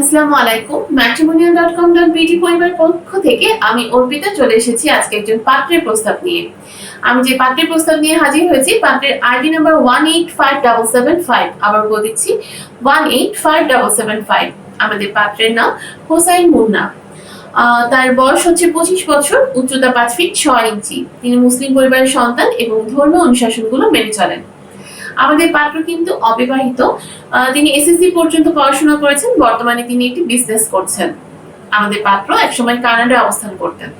আসসালামু আলাইকুম matrimonial dot com dot BD পরিবার পক্ষ থেকে আমি অর্পিতা চলে এসেছি আজকে একজন পাত্রের প্রস্তাব নিয়ে। আমি যে পাত্রের প্রস্তাব নিয়ে হাজির হয়েছি, পাত্রের ID number one eight five double seven five. আবার বলে দিচ্ছি, one eight five double seven five. আমাদের পাত্রের নাম হোসাইন মুন্না। তার বয়স হচ্ছে পঁচিশ বছর, উচ্চতা পাঁচ ফিট ছয় ইঞ্চি। তিনি মুসলিম পরিবারের সন্তান এবং ধর্মীয় অনুশাসনগুলো মেনে চলেন। আমাদের পাত্র কিন্তু অবিবাহিত। তিনি এসএসসি পর্যন্ত পড়াশোনা করেছেন, বর্তমানে তিনি একটি বিজনেস করছেন। আমাদের পাত্র একসময় কানাডায় অবস্থান করতেন।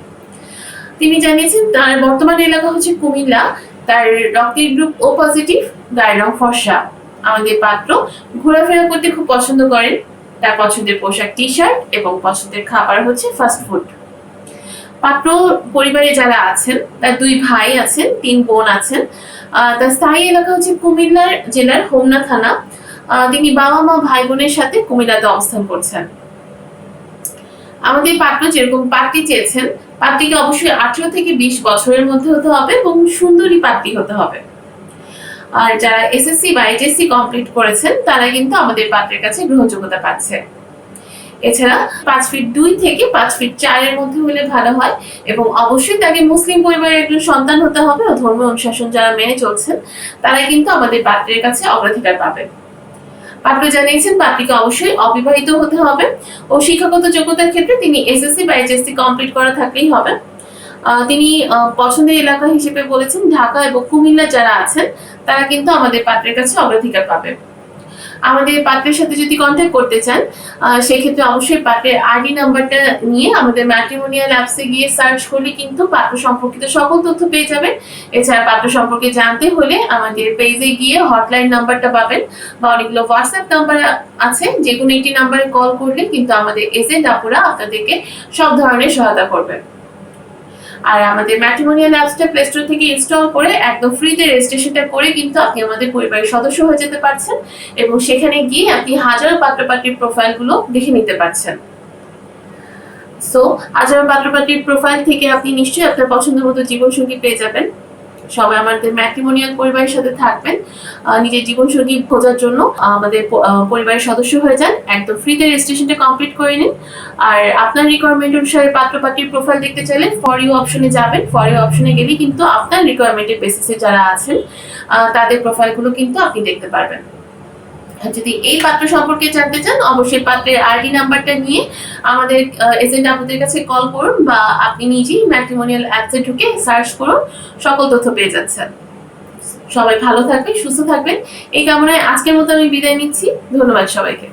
তিনি জানিয়েছেন, তার বর্তমান এলাকা হচ্ছে কুমিল্লা। তার রক্তের গ্রুপ ও পজিটিভ গায়ের রং ফর্সা। আমাদের পাত্র ঘোরাফেরা করতে খুব পছন্দ করেন। তার পছন্দের পোশাক টি শার্ট এবং পছন্দের খাবার হচ্ছে ফাস্ট ফুড পাত্র পরিবারে যারা আছেন, তার দুই ভাই আছেন, তিন বোন আছেন তার স্থায়ী এলাকা হচ্ছে কুমিল্লার জেলার হোমনা থানা। তিনি বাবা, মা, ভাই বোনের সাথে কুমিল্লাতে অবস্থান করছেন। আমাদের পাত্র যেরকম পাত্রী চেয়েছেন, পাত্রীকে অবশ্যই আঠারো থেকে বিশ বছরের মধ্যে হতে হবে এবং সুন্দরী পাত্রী হতে হবে। আর যারা এসএসসি বা এইচএসসি কমপ্লিট করেছেন, তারা কিন্তু আমাদের পাত্রের কাছে গ্রহণযোগ্যতা পাচ্ছে। এছাড়া পাঁচ ফিট দুই থেকে পাঁচ ফিট চারের মধ্যে হলে ভালো হয় এবং অবশ্যই তাকে মুসলিম পরিবারের একজন সন্তান হতে হবে ও ধর্মীয় অনুশাসন যারা মেনে চলছেন, তারা কিন্তু আমাদের পাত্রের কাছে অগ্রাধিকার পাবে। পাত্র জানিয়েছেন পাত্রীকে অবশ্যই অবিবাহিত হতে হবে ও শিক্ষাগত যোগ্যতার ক্ষেত্রে তিনি এসএসসি বা এইচএসসি কমপ্লিট করা থাকলেই হবে। তিনি পছন্দের এলাকা হিসেবে বলেছেন, ঢাকা এবং কুমিল্লা যারা আছেন, তারা কিন্তু আমাদের পাত্রের কাছে অগ্রাধিকার পাবে। আমাদের পাত্রের সাথে যদি কন্ট্যাক্ট করতে চান সেক্ষেত্রে অবশ্যই পাত্রের আইডি নাম্বারটা নিয়ে আমাদের ম্যাট্রিমোনিয়াল অ্যাপসে গিয়ে সার্চ করলে কিন্তু পাত্র সম্পর্কিত সকল তথ্য পেয়ে যাবেন। এছাড়া পাত্র সম্পর্কে জানতে হলে আমাদের পেজে গিয়ে হটলাইন নাম্বারটা পাবেন বা অনেকগুলো হোয়াটসঅ্যাপ নাম্বার আছে যে কোনো একটি নাম্বারে কল করলে কিন্তু আমাদের এজেন্ট আপুরা আপনাদেরকে সব ধরনের সহায়তা করবে। আর আমাদের ম্যাট্রিমোনিয়াল অ্যাপসটা প্লে স্টোর থেকে ইনস্টল করে একদম ফ্রিতে রেজিস্ট্রেশনটা করে কিন্তু আপনি আমাদের পরিবারের সদস্য হয়ে যেতে পারছেন এবং সেখানে গিয়ে আপনি হাজারো পাত্রপাত্রীর প্রোফাইলগুলো দেখে নিতে পারছেন। সো হাজারো পাত্রপাত্রীর প্রোফাইল থেকে আপনি নিশ্চয়ই আপনার পছন্দ মতো জীবনসঙ্গী পেয়ে যাবেন। সবাই আমাদের ম্যাট্রিমোনিয়াল পরিবারের সাথে থাকবেন নিজের জীবনসঙ্গী খোঁজার জন্য আমাদের পরিবারের সদস্য হয়ে যান। একদম ফ্রিতে রেজিস্ট্রেশনটা কমপ্লিট করে নিন। আর আপনার রিকোয়ারমেন্ট অনুসারে পাত্র পাত্রীর প্রোফাইল দেখতে চাইলে ফর ইউ অপশনে যাবেন। ফর ইউ অপশনে গেলে কিন্তু আপনার রিকোয়ারমেন্টের বেসিসে যারা আছেন তাদের প্রোফাইলগুলো কিন্তু আপনি দেখতে পারবেন। যদি এই পাত্র সম্পর্কে জানতে চান, অবশ্যই পাত্রের আইডি নাম্বারটা নিয়ে আমাদের এজেন্ট আপনাদের কাছে কল করুন বা আপনি নিজেই ম্যাট্রিমোনিয়াল অ্যাপসে ঢুকে সার্চ করুন, সকল তথ্য পেয়ে যাচ্ছেন। সবাই ভালো থাকবেন, সুস্থ থাকবেন। এই কামনায় আজকের মতো আমি বিদায় নিচ্ছি। ধন্যবাদ সবাইকে।